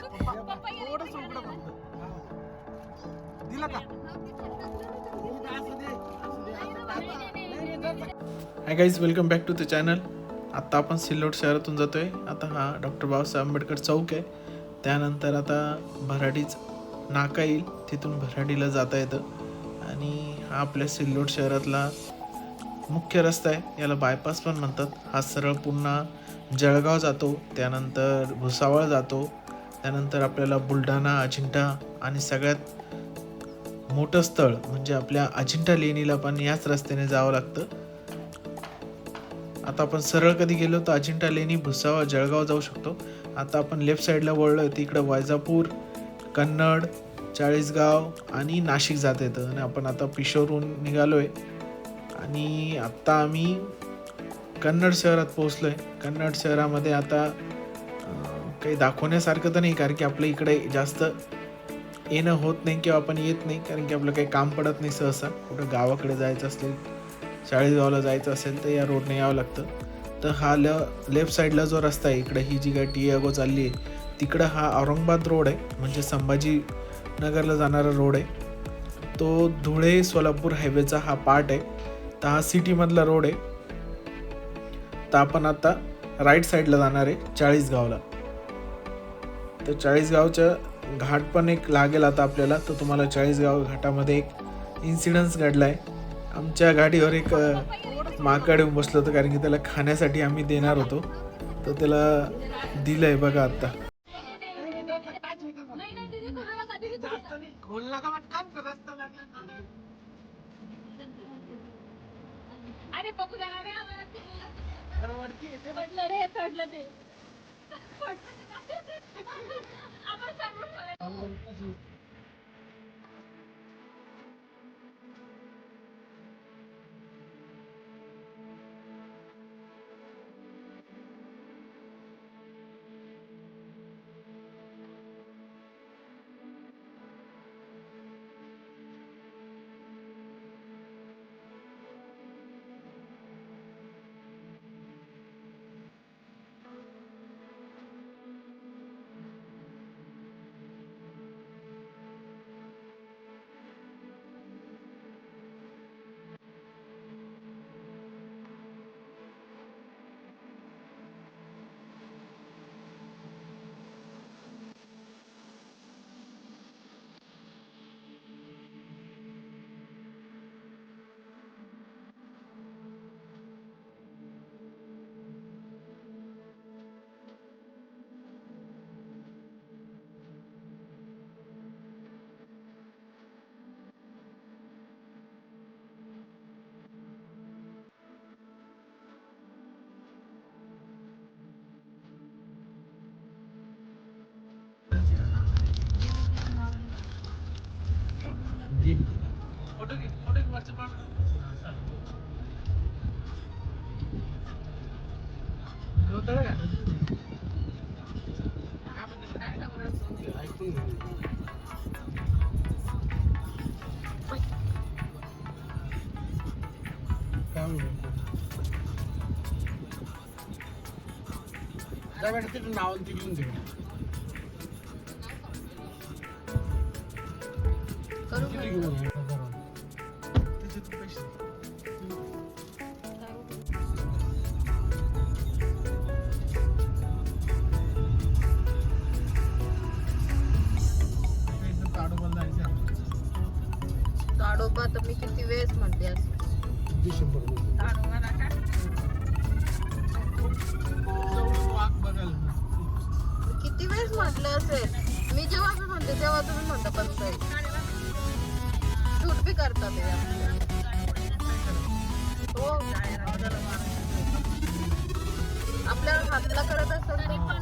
थोडंसं उघडं फक्त. दिलं का? Hi guys welcome back to the channel आत्ता आपण सिल्लोड शहरातून जातो आहे आता हा डॉक्टर बाबासाहेब आंबेडकर चौक आहे. त्यानंतर आता भराडीच नाका येईल. तिथून भराडीला जाता येतं. आणि हा आपल्या सिल्लोड शहरातला मुख्य रस्ता आहे. याला बायपास पण म्हणतात. हा सरळ पुन्हा जळगाव जातो. त्यानंतर भुसावळ जातो. त्यानंतर आपल्याला बुलढाणा अजिंठा आणि सगळ्यात मोठं स्थळ म्हणजे आपल्या अजिंठा लेणीला पण याच रस्त्याने जावं लागतं. आता आपण सरळ कधी गेलो तर अजिंठा लेणी भुसावा जळगाव जाऊ शकतो. आता आपण लेफ्ट साईडला वळलो तिकडं वायजापूर कन्नड चाळीसगाव आणि नाशिक जात येतं. आणि आपण आता पिशोरहून निघालो आहे आणि आत्ता आम्ही कन्नड शहरात पोहोचलो आहे कन्नड शहरामध्ये आता काही दाखवण्यासारखं तर नाही कारण की आपल्या इकडे जास्त येणं होत नाही किंवा आपण येत नाही कारण की आपलं काही काम पडत नाही सहसा. कुठं गावाकडे जायचं असेल चाळीसगावला जायचं असेल तर या रोडने यावं लागतं. तर हा ल लेफ्ट साईडला जो रस्ता आहे इकडे ही जी काय टी चालली आहे तिकडं हा औरंगाबाद रोड आहे म्हणजे संभाजी नगरला जाणारा रोड आहे. तो धुळे सोलापूर हायवेचा हा पार्ट आहे. तर हा सिटीमधला रोड आहे. तर आपण आता राईट साईडला जाणार आहे चाळीसगावला. तर चाळीसगावच्या घाट पण एक लागेल आता आपल्याला. तर तुम्हाला चाळीसगाव घाटामध्ये एक इन्सिडन्स घडला आहे आमच्या गाडीवर एक माकड येऊन बसलं होतं कारण की त्याला खाण्यासाठी आम्ही देणार होतो. तर त्याला दिलं आहे बघा आता. अरे बघू देणार रे बेटा तिथून नाव आणि ते लिहून दे किती म्हटलं असेल मी जेव्हा मी म्हणते तेव्हा तुम्ही म्हणता पण शूट बी करतात हे आपलं. हो. आपल्याला हातला करत असेल तर. पण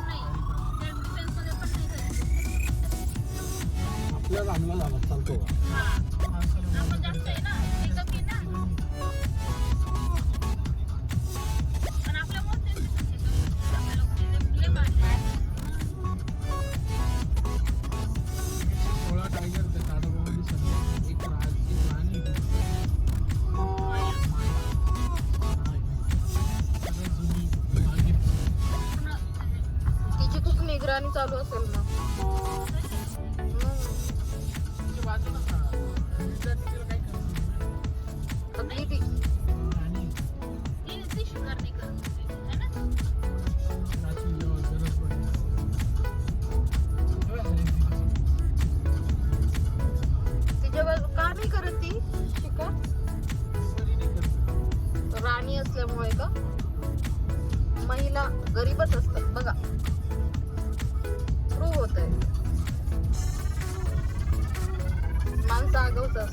minutos.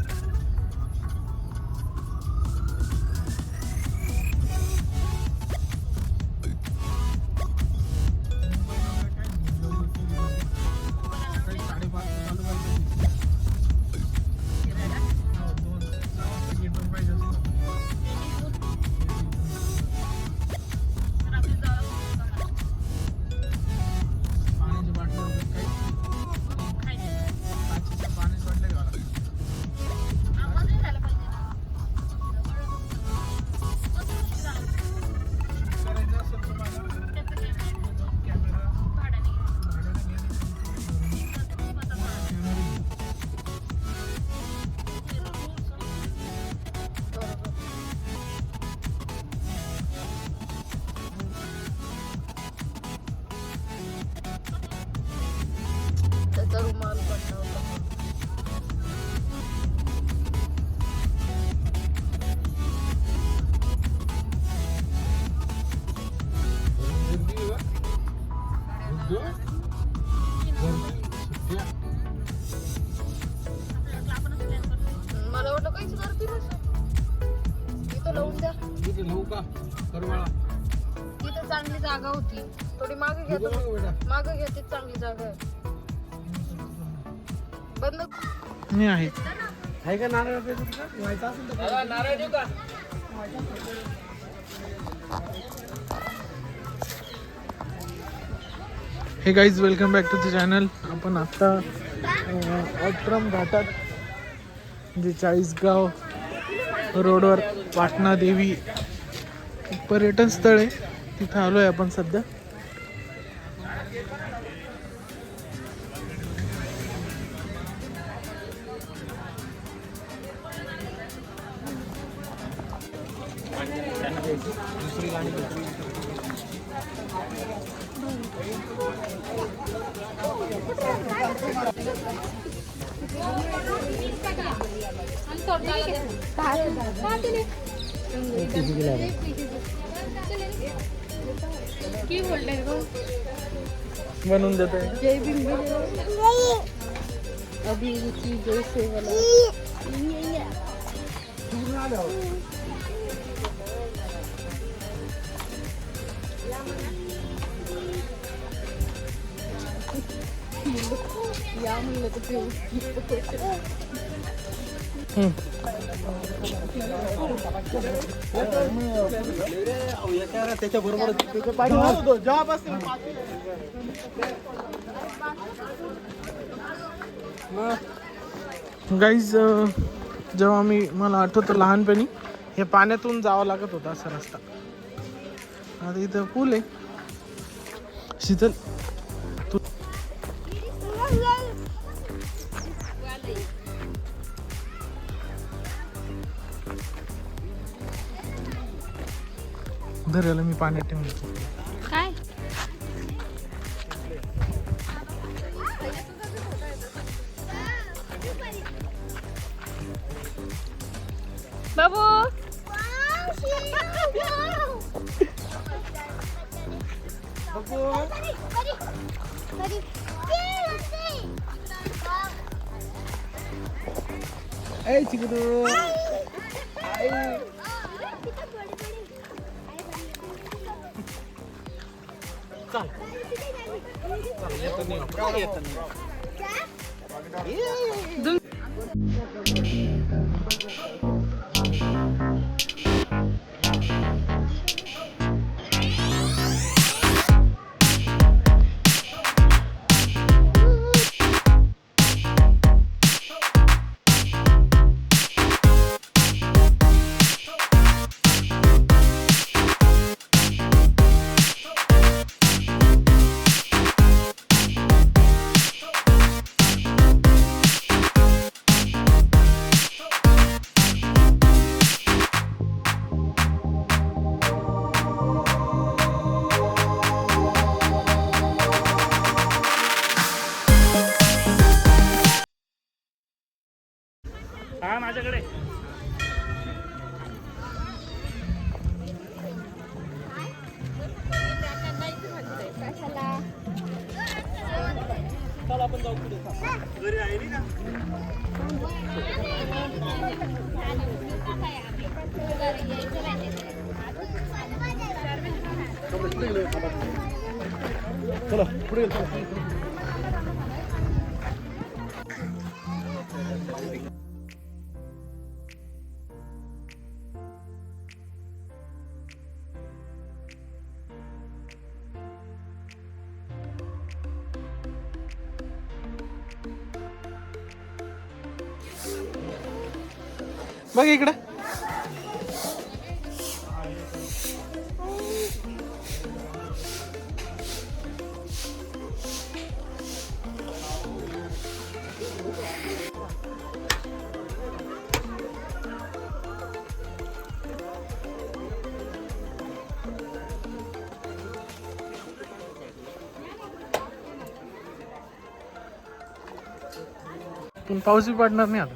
तुम्ही. मागे घ्या चांगली जागा. आहे बंद. मी आहे. आहे का नारळ व्हायचा असेल तर नारळ देऊ का? Hey guys welcome back to the channel आपण आत्ता अट्रम घाटात जे चाळीसगाव रोडवर पाटणा देवी पर्यटन स्थळ आहे. तिथं आलो आहे आपण सध्या. बनवून देत आहे जय भीम अभिरुची जय सेवला या म्हणलं तर पिऊ जॉब गाईज जेव्हा मी मला आठवतं लहानपणी हे पाण्यातून जावं लागत होता असा रस्ता. आता इथं पूल आहे. शीतल तू धरायला मी पाण्यात ठेवून काय? बाबू! geboren. Hey, chikudu. माझ्याकडे. चल आपण जाऊ पुढे. घरी आहे चला पुढे पण पाऊस बी पडणार नाही आता.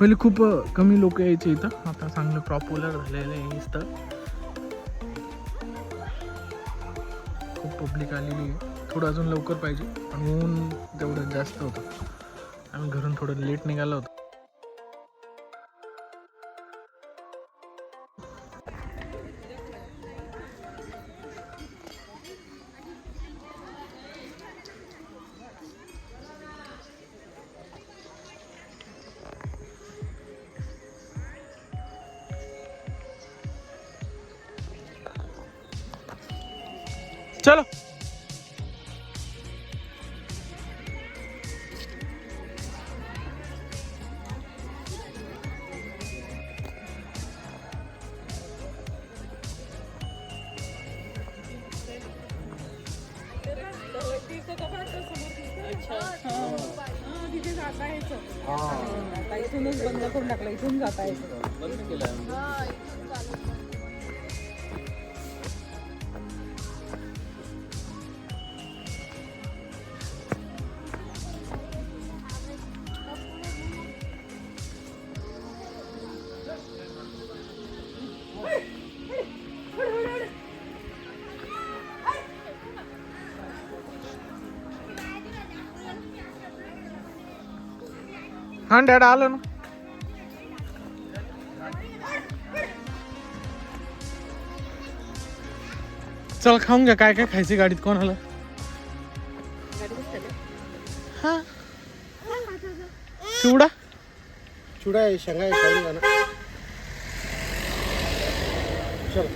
पहिले खूप कमी लोक यायचे इथं. आता चांगलं पॉप्युलर झालेलं आहे इथं. खूप पब्लिक आलेली आहे. थोडं अजून लवकर पाहिजे. पण ऊन तेवढं जास्त होतं. आम्ही घरून थोडं लेट निघालो होतो. चलो तिथे जाता यायचं आता इथूनच बंद करून टाकलं इथून जाता यायचं हां डॅड आलो ना. चल खाऊन घ्या काय काय खायची गाडीत कोणाला? हा. चिवडा? चिवडा आहे शेंगा आहे ना. चल.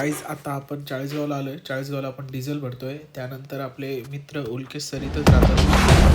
गाईज आता आपण चाळीसगावला आलोय. चाळीसगावला आपण डिझेल भरतोय. त्यानंतर आपले मित्र उल्केश सर इथंच राहतात.